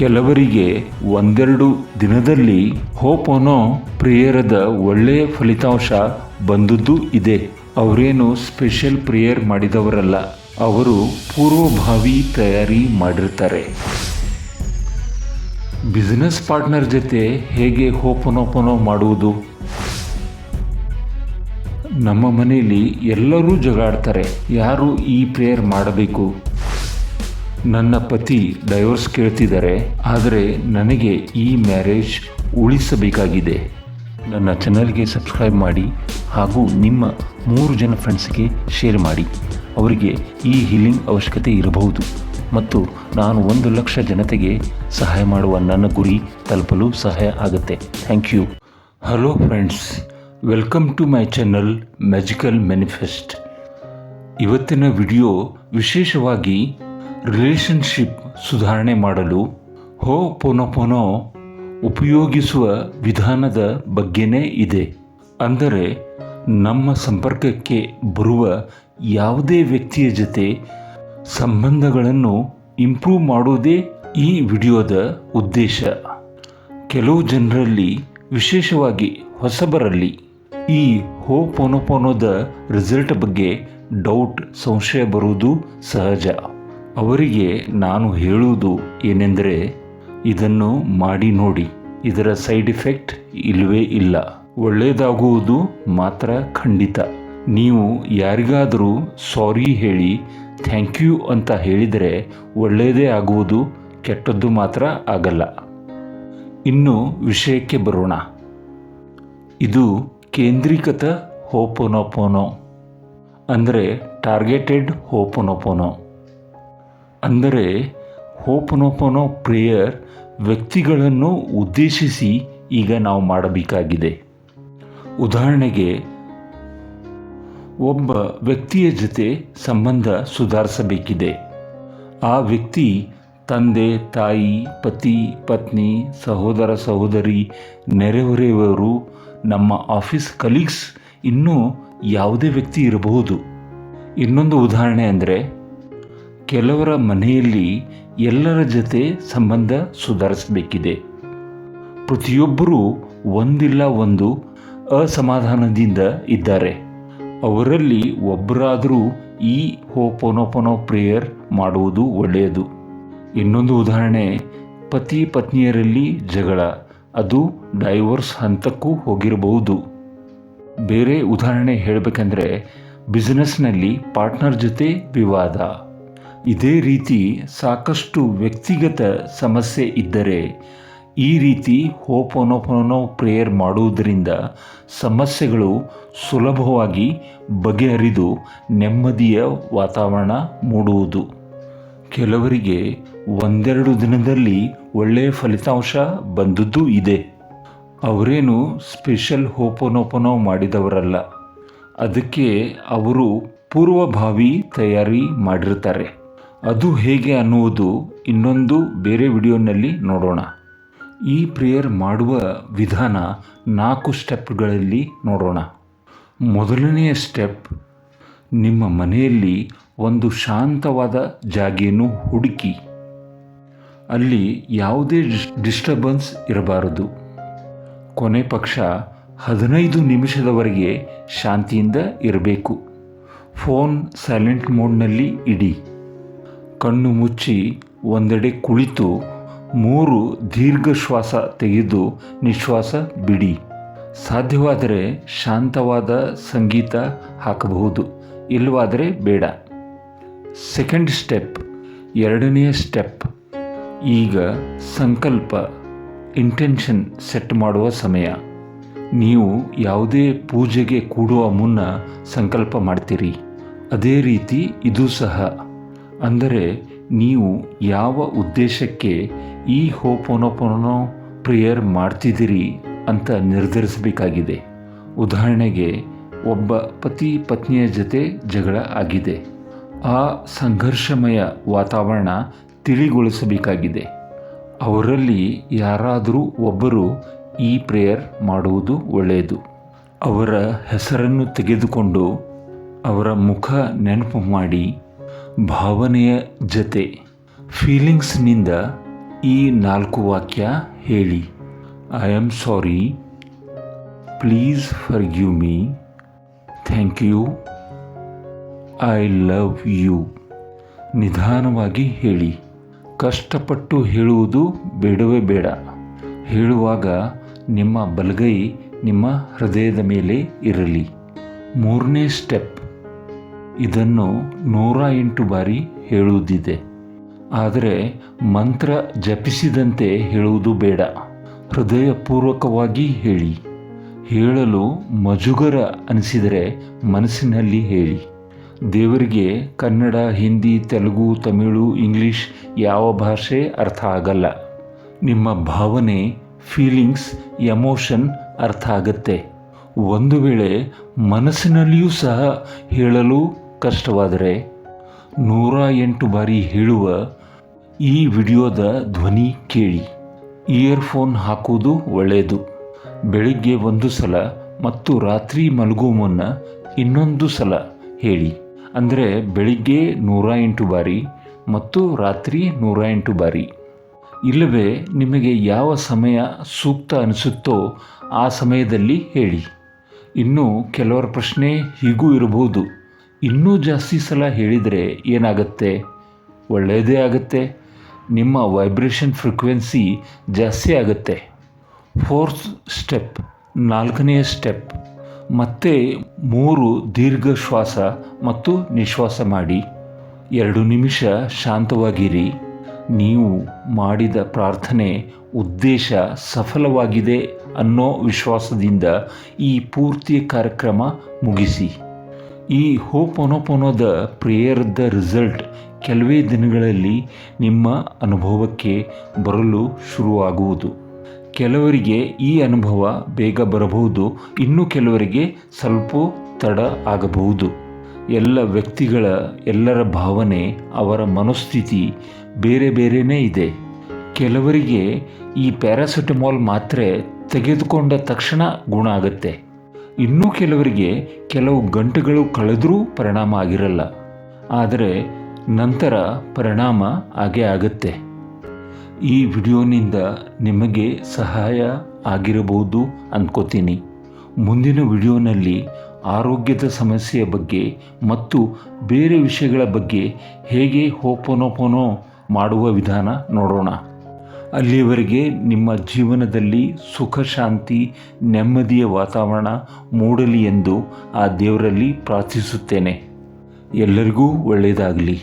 ಕೆಲವರಿಗೆ ಒಂದೆರಡು ದಿನದಲ್ಲಿ ಹೋಪೋನೋ ಪ್ರೇಯರದ ಒಳ್ಳೆಯ ಫಲಿತಾಂಶ ಬಂದದ್ದು ಇದೆ. ಅವರೇನು ಸ್ಪೆಷಲ್ ಪ್ರೇಯರ್ ಮಾಡಿದವರಲ್ಲ, ಅವರು ಪೂರ್ವಭಾವಿ ತಯಾರಿ ಮಾಡಿರ್ತಾರೆ. ಬಿಸ್ನೆಸ್ ಪಾರ್ಟ್ನರ್ ಜೊತೆ ಹೇಗೆ ಹೋಪನೋಪನೋ ಮಾಡುವುದು? ನಮ್ಮ ಮನೆಯಲ್ಲಿ ಎಲ್ಲರೂ ಜಗಾಡ್ತಾರೆ, ಯಾರು ಈ ಪ್ರೇಯರ್ ಮಾಡಬೇಕು? ನನ್ನ ಪತಿ ಡೈವರ್ಸ್ ಕೇಳ್ತಿದ್ದಾರೆ, ಆದರೆ ನನಗೆ ಈ ಮ್ಯಾರೇಜ್ ಉಳಿಸಬೇಕಾಗಿದೆ. ನನ್ನ ಚಾನಲ್ಗೆ ಸಬ್ಸ್ಕ್ರೈಬ್ ಮಾಡಿ ಹಾಗೂ ನಿಮ್ಮ ಮೂರು ಜನ ಫ್ರೆಂಡ್ಸ್ಗೆ ಶೇರ್ ಮಾಡಿ. ಅವರಿಗೆ ಈ ಹೀಲಿಂಗ್ ಅವಶ್ಯಕತೆ ಇರಬಹುದು. ಮತ್ತು ನಾನು ಒಂದು ಲಕ್ಷ ಜನತೆಗೆ ಸಹಾಯ ಮಾಡುವ ನನ್ನ ಗುರಿ ತಲುಪಲು ಸಹಾಯ ಆಗುತ್ತೆ. Thank you. Hello friends, welcome to my channel magical manifest. ಇವತ್ತಿನ ವಿಡಿಯೋ ವಿಶೇಷವಾಗಿ ರಿಲೇಷನ್ಶಿಪ್ ಸುಧಾರಣೆ ಮಾಡಲು ಹೋ ಪೊನೊ ಪೊನೊ ಉಪಯೋಗಿಸುವ ವಿಧಾನದ ಬಗ್ಗೆನೇ ಇದೆ. ಅಂದರೆ ನಮ್ಮ ಸಂಪರ್ಕಕ್ಕೆ ಬರುವ ಯಾವುದೇ ವ್ಯಕ್ತಿಯ ಜೊತೆ ಸಂಬಂಧಗಳನ್ನು ಇಂಪ್ರೂವ್ ಮಾಡೋದೇ ಈ ವಿಡಿಯೋದ ಉದ್ದೇಶ. ಕೆಲವು ಜನರಲ್ಲಿ, ವಿಶೇಷವಾಗಿ ಹೊಸಬರಲ್ಲಿ, ಈ ಹೋ ಪೊನೊಪೊನೋದ ರಿಸಲ್ಟ್ ಬಗ್ಗೆ ಡೌಟ್, ಸಂಶಯ ಬರುವುದು ಸಹಜ. ಅವರಿಗೆ ನಾನು ಹೇಳುವುದು ಏನೆಂದರೆ, ಇದನ್ನು ಮಾಡಿ ನೋಡಿ, ಇದರ ಸೈಡ್ ಎಫೆಕ್ಟ್ ಇಲ್ಲವೇ ಇಲ್ಲ. ಒಳ್ಳೆಯದಾಗುವುದು ಮಾತ್ರ ಖಂಡಿತ. ನೀವು ಯಾರಿಗಾದರೂ ಸಾರಿ ಹೇಳಿ, ಥ್ಯಾಂಕ್ ಯು ಅಂತ ಹೇಳಿದರೆ ಒಳ್ಳೆಯದೇ ಆಗುವುದು, ಕೆಟ್ಟದ್ದು ಮಾತ್ರ ಆಗಲ್ಲ. ಇನ್ನು ವಿಷಯಕ್ಕೆ ಬರೋಣ. ಇದು ಕೇಂದ್ರೀಕೃತ ಹೋಪೊನೊಪೊನೊ, ಅಂದರೆ ಟಾರ್ಗೆಟೆಡ್ ಹೋಪೊನೊಪೊನೊ. ಅಂದರೆ ಹೋಪನೋಪನೋ ಪ್ರೇಯರ್ ವ್ಯಕ್ತಿಗಳನ್ನು ಉದ್ದೇಶಿಸಿ ಈಗ ನಾವು ಮಾಡಬೇಕಾಗಿದೆ. ಉದಾಹರಣೆಗೆ, ಒಬ್ಬ ವ್ಯಕ್ತಿಯ ಜೊತೆ ಸಂಬಂಧ ಸುಧಾರಿಸಬೇಕಿದೆ. ಆ ವ್ಯಕ್ತಿ ತಂದೆ, ತಾಯಿ, ಪತಿ, ಪತ್ನಿ, ಸಹೋದರ, ಸಹೋದರಿ, ನೆರೆಹೊರೆಯವರು, ನಮ್ಮ ಆಫೀಸ್ ಕಲೀಗ್ಸ್ ಇನ್ನೂ ಯಾವುದೇ ವ್ಯಕ್ತಿ ಇರಬಹುದು. ಇನ್ನೊಂದು ಉದಾಹರಣೆ ಅಂದರೆ ಕೆಲವರ ಮನೆಯಲ್ಲಿ ಎಲ್ಲರ ಜೊತೆ ಸಂಬಂಧ ಸುಧಾರಿಸಬೇಕಿದೆ. ಪ್ರತಿಯೊಬ್ಬರೂ ಒಂದಿಲ್ಲ ಒಂದು ಅಸಮಾಧಾನದಿಂದ ಇದ್ದಾರೆ. ಅವರಲ್ಲಿ ಒಬ್ಬರಾದರೂ ಈ ಹೋಪೊನೊಪೊನೊ ಪ್ರೇಯರ್ ಮಾಡುವುದು ಒಳ್ಳೆಯದು. ಇನ್ನೊಂದು ಉದಾಹರಣೆ, ಪತಿ ಪತ್ನಿಯರಲ್ಲಿ ಜಗಳ. ಅದು ಡೈವರ್ಸ್ ಹಂತಕ್ಕೂ ಹೋಗಿರಬಹುದು. ಬೇರೆ ಉದಾಹರಣೆ ಹೇಳಬೇಕಂದ್ರೆ, ಬಿಸ್ನೆಸ್ನಲ್ಲಿ ಪಾರ್ಟ್ನರ್ ಜೊತೆ ವಿವಾದ. ಇದೇ ರೀತಿ ಸಾಕಷ್ಟು ವ್ಯಕ್ತಿಗತ ಸಮಸ್ಯೆ ಇದ್ದರೆ ಈ ರೀತಿ ಹೋಪೊನೊಪೊನೊ ಪ್ರೇಯರ್ ಮಾಡುವುದರಿಂದ ಸಮಸ್ಯೆಗಳು ಸುಲಭವಾಗಿ ಬಗೆಹರಿದು ನೆಮ್ಮದಿಯ ವಾತಾವರಣ ಮೂಡುವುದು. ಕೆಲವರಿಗೆ ಒಂದೆರಡು ದಿನದಲ್ಲಿ ಒಳ್ಳೆಯ ಫಲಿತಾಂಶ ಬಂದದ್ದು ಇದೆ. ಅವರೇನು ಸ್ಪೆಷಲ್ ಹೋಪೊನೊಪೊನೊ ಮಾಡಿದವರಲ್ಲ. ಅದಕ್ಕೆ ಅವರು ಪೂರ್ವಭಾವಿ ತಯಾರಿ ಮಾಡಿರ್ತಾರೆ. ಅದು ಹೇಗೆ ಅನ್ನುವುದು ಇನ್ನೊಂದು ಬೇರೆ ವಿಡಿಯೋನಲ್ಲಿ ನೋಡೋಣ. ಈ ಪ್ರೇಯರ್ ಮಾಡುವ ವಿಧಾನ ನಾಲ್ಕು ಸ್ಟೆಪ್ಗಳಲ್ಲಿ ನೋಡೋಣ. ಮೊದಲನೆಯ ಸ್ಟೆಪ್, ನಿಮ್ಮ ಮನೆಯಲ್ಲಿ ಒಂದು ಶಾಂತವಾದ ಜಾಗೆಯನ್ನು ಹುಡುಕಿ. ಅಲ್ಲಿ ಯಾವುದೇ ಡಿಸ್ಟರ್ಬೆನ್ಸ್ ಇರಬಾರದು. ಕೊನೆ ಪಕ್ಷ ಹದಿನೈದು ನಿಮಿಷದವರೆಗೆ ಶಾಂತಿಯಿಂದ ಇರಬೇಕು. ಫೋನ್ ಸೈಲೆಂಟ್ ಮೋಡ್ನಲ್ಲಿ ಇಡಿ. ಕಣ್ಣು ಮುಚ್ಚಿ ಒಂದೆಡೆ ಕುಳಿತು ಮೂರು ದೀರ್ಘ ಶ್ವಾಸ ತೆಗೆದು ನಿಶ್ವಾಸ ಬಿಡಿ. ಸಾಧ್ಯವಾದರೆ ಶಾಂತವಾದ ಸಂಗೀತ ಹಾಕಬಹುದು, ಇಲ್ಲವಾದರೆ ಬೇಡ. ಸೆಕೆಂಡ್ ಸ್ಟೆಪ್, ಎರಡನೆಯ ಸ್ಟೆಪ್. ಈಗ ಸಂಕಲ್ಪ ಇಂಟೆನ್ಷನ್ ಸೆಟ್ ಮಾಡುವ ಸಮಯ. ನೀವು ಯಾವುದೇ ಪೂಜೆಗೆ ಕೂಡುವ ಮುನ್ನ ಸಂಕಲ್ಪ ಮಾಡ್ತೀರಿ. ಅದೇ ರೀತಿ ಇದು ಸಹ. ಅಂದರೆ ನೀವು ಯಾವ ಉದ್ದೇಶಕ್ಕೆ ಈ ಹೋಪೊನೊಪೊನೊ ಪ್ರೇಯರ್ ಮಾಡ್ತಿದ್ದೀರಿ ಅಂತ ನಿರ್ಧರಿಸಬೇಕಾಗಿದೆ. ಉದಾಹರಣೆಗೆ, ಒಬ್ಬ ಪತಿ ಪತ್ನಿಯ ಜೊತೆ ಜಗಳ ಆಗಿದೆ. ಆ ಸಂಘರ್ಷಮಯ ವಾತಾವರಣ ತಿಳಿಗೊಳಿಸಬೇಕಾಗಿದೆ. ಅವರಲ್ಲಿ ಯಾರಾದರೂ ಒಬ್ಬರು ಈ ಪ್ರೇಯರ್ ಮಾಡುವುದು ಒಳ್ಳೆಯದು. ಅವರ ಹೆಸರನ್ನು ತೆಗೆದುಕೊಂಡು ಅವರ ಮುಖ ನೆನಪು ಮಾಡಿ ಭಾವನೆಯ ಜತೆ. ಫೀಲಿಂಗ್ಸ್ನಿಂದ ಈ ನಾಲ್ಕು ವಾಕ್ಯ ಹೇಳಿ. I am sorry please forgive me thank you I love you ನಿಧಾನವಾಗಿ ಹೇಳಿ. ಕಷ್ಟಪಟ್ಟು ಹೇಳುವುದು ಬೇಡವೇ ಬೇಡ. ಹೇಳುವಾಗ ನಿಮ್ಮ ಬಲಗೈ ನಿಮ್ಮ ಹೃದಯದ ಮೇಲೆ ಇರಲಿ. ಮೂರನೇ ಸ್ಟೆಪ್. ಇದನ್ನು ನೂರ ಎಂಟು ಬಾರಿ ಹೇಳುವುದಿದೆ. ಆದರೆ ಮಂತ್ರ ಜಪಿಸಿದಂತೆ ಹೇಳುವುದು ಬೇಡ. ಹೃದಯಪೂರ್ವಕವಾಗಿ ಹೇಳಿ. ಹೇಳಲು ಮಜುಗರ ಅನಿಸಿದರೆ ಮನಸ್ಸಿನಲ್ಲಿ ಹೇಳಿ. ದೇವರಿಗೆ ಕನ್ನಡ, ಹಿಂದಿ, ತೆಲುಗು, ತಮಿಳು, ಇಂಗ್ಲಿಷ್ ಯಾವ ಭಾಷೆ ಅರ್ಥ ಆಗಲ್ಲ. ನಿಮ್ಮ ಭಾವನೆ ಫೀಲಿಂಗ್ಸ್ ಎಮೋಷನ್ ಅರ್ಥ ಆಗತ್ತೆ. ಒಂದು ವೇಳೆ ಮನಸ್ಸಿನಲ್ಲಿಯೂ ಸಹ ಹೇಳಲು ಕಷ್ಟವಾದರೆ ನೂರ ಎಂಟು ಬಾರಿ ಹೇಳುವ ಈ ವಿಡಿಯೋದ ಧ್ವನಿ ಕೇಳಿ. ಇಯರ್ಫೋನ್ ಹಾಕುವುದು ಒಳ್ಳೆಯದು. ಬೆಳಿಗ್ಗೆ ಒಂದು ಸಲ ಮತ್ತು ರಾತ್ರಿ ಮಲಗುವ ಮುನ್ನ ಇನ್ನೊಂದು ಸಲ ಹೇಳಿ. ಅಂದರೆ ಬೆಳಿಗ್ಗೆ ನೂರ ಎಂಟು ಬಾರಿ ಮತ್ತು ರಾತ್ರಿ ನೂರ ಎಂಟು ಬಾರಿ. ಇಲ್ಲವೇ ನಿಮಗೆ ಯಾವ ಸಮಯ ಸೂಕ್ತ ಅನಿಸುತ್ತೋ ಆ ಸಮಯದಲ್ಲಿ ಹೇಳಿ. ಇನ್ನು ಕೆಲವರ ಪ್ರಶ್ನೆ ಹೀಗೂ ಇರಬಹುದು. ಇನ್ನೂ ಜಾಸ್ತಿ ಸಲ ಹೇಳಿದರೆ ಏನಾಗುತ್ತೆ? ಒಳ್ಳೆಯದೇ ಆಗುತ್ತೆ. ನಿಮ್ಮ ವೈಬ್ರೇಷನ್ ಫ್ರಿಕ್ವೆನ್ಸಿ ಜಾಸ್ತಿ ಆಗುತ್ತೆ. ಫೋರ್ತ್ ಸ್ಟೆಪ್ ನಾಲ್ಕನೆಯ ಸ್ಟೆಪ್ ಮತ್ತೆ ಮೂರು ದೀರ್ಘ ಶ್ವಾಸ ಮತ್ತು ನಿಶ್ವಾಸ ಮಾಡಿ. ಎರಡು ನಿಮಿಷ ಶಾಂತವಾಗಿರಿ. ನೀವು ಮಾಡಿದ ಪ್ರಾರ್ಥನೆ ಉದ್ದೇಶ ಸಫಲವಾಗಿದೆ ಅನ್ನೋ ವಿಶ್ವಾಸದಿಂದ ಈ ಪೂರ್ತಿ ಕಾರ್ಯಕ್ರಮ ಮುಗಿಸಿ. ಈ ಹೋಪೊನೊಪೊನೊದ ಪ್ರೇಯರ್ದ ರಿಸಲ್ಟ್ ಕೆಲವೇ ದಿನಗಳಲ್ಲಿ ನಿಮ್ಮ ಅನುಭವಕ್ಕೆ ಬರಲು ಶುರುವಾಗುವುದು. ಕೆಲವರಿಗೆ ಈ ಅನುಭವ ಬೇಗ ಬರಬಹುದು. ಇನ್ನು ಕೆಲವರಿಗೆ ಸ್ವಲ್ಪ ತಡ ಆಗಬಹುದು. ಎಲ್ಲ ವ್ಯಕ್ತಿಗಳ, ಎಲ್ಲರ ಭಾವನೆ, ಅವರ ಮನಸ್ಥಿತಿ ಬೇರೆ ಬೇರೆಯೇ ಇದೆ. ಕೆಲವರಿಗೆ ಈ ಪ್ಯಾರಾಸಿಟಮಾಲ್ ಮಾತ್ರೆ ತೆಗೆದುಕೊಂಡ ತಕ್ಷಣ ಗುಣ ಆಗುತ್ತೆ. ಇನ್ನೂ ಕೆಲವರಿಗೆ ಕೆಲವು ಗಂಟೆಗಳು ಕಳೆದರೂ ಪರಿಣಾಮ ಆಗಿರಲ್ಲ. ಆದರೆ ನಂತರ ಪರಿಣಾಮ ಆಗೇ ಆಗುತ್ತೆ. ಈ ವಿಡಿಯೋನಿಂದ ನಿಮಗೆ ಸಹಾಯ ಆಗಿರಬಹುದು ಅಂದ್ಕೋತೀನಿ ಮುಂದಿನ ವಿಡಿಯೋನಲ್ಲಿ ಆರೋಗ್ಯದ ಸಮಸ್ಯೆಯ ಬಗ್ಗೆ ಮತ್ತು ಬೇರೆ ವಿಷಯಗಳ ಬಗ್ಗೆ ಹೇಗೆ ಹೋಪೋನೋಪೋನೋ ಮಾಡುವ ವಿಧಾನ ನೋಡೋಣ. ಅಲ್ಲಿಯವರೆಗೆ ನಿಮ್ಮ ಜೀವನದಲ್ಲಿ ಸುಖ ಶಾಂತಿ ನೆಮ್ಮದಿಯ ವಾತಾವರಣ ಮೂಡಲಿ ಎಂದು ಆ ದೇವರಲ್ಲಿ ಪ್ರಾರ್ಥಿಸುತ್ತೇನೆ. ಎಲ್ಲರಿಗೂ ಒಳ್ಳೆಯದಾಗಲಿ.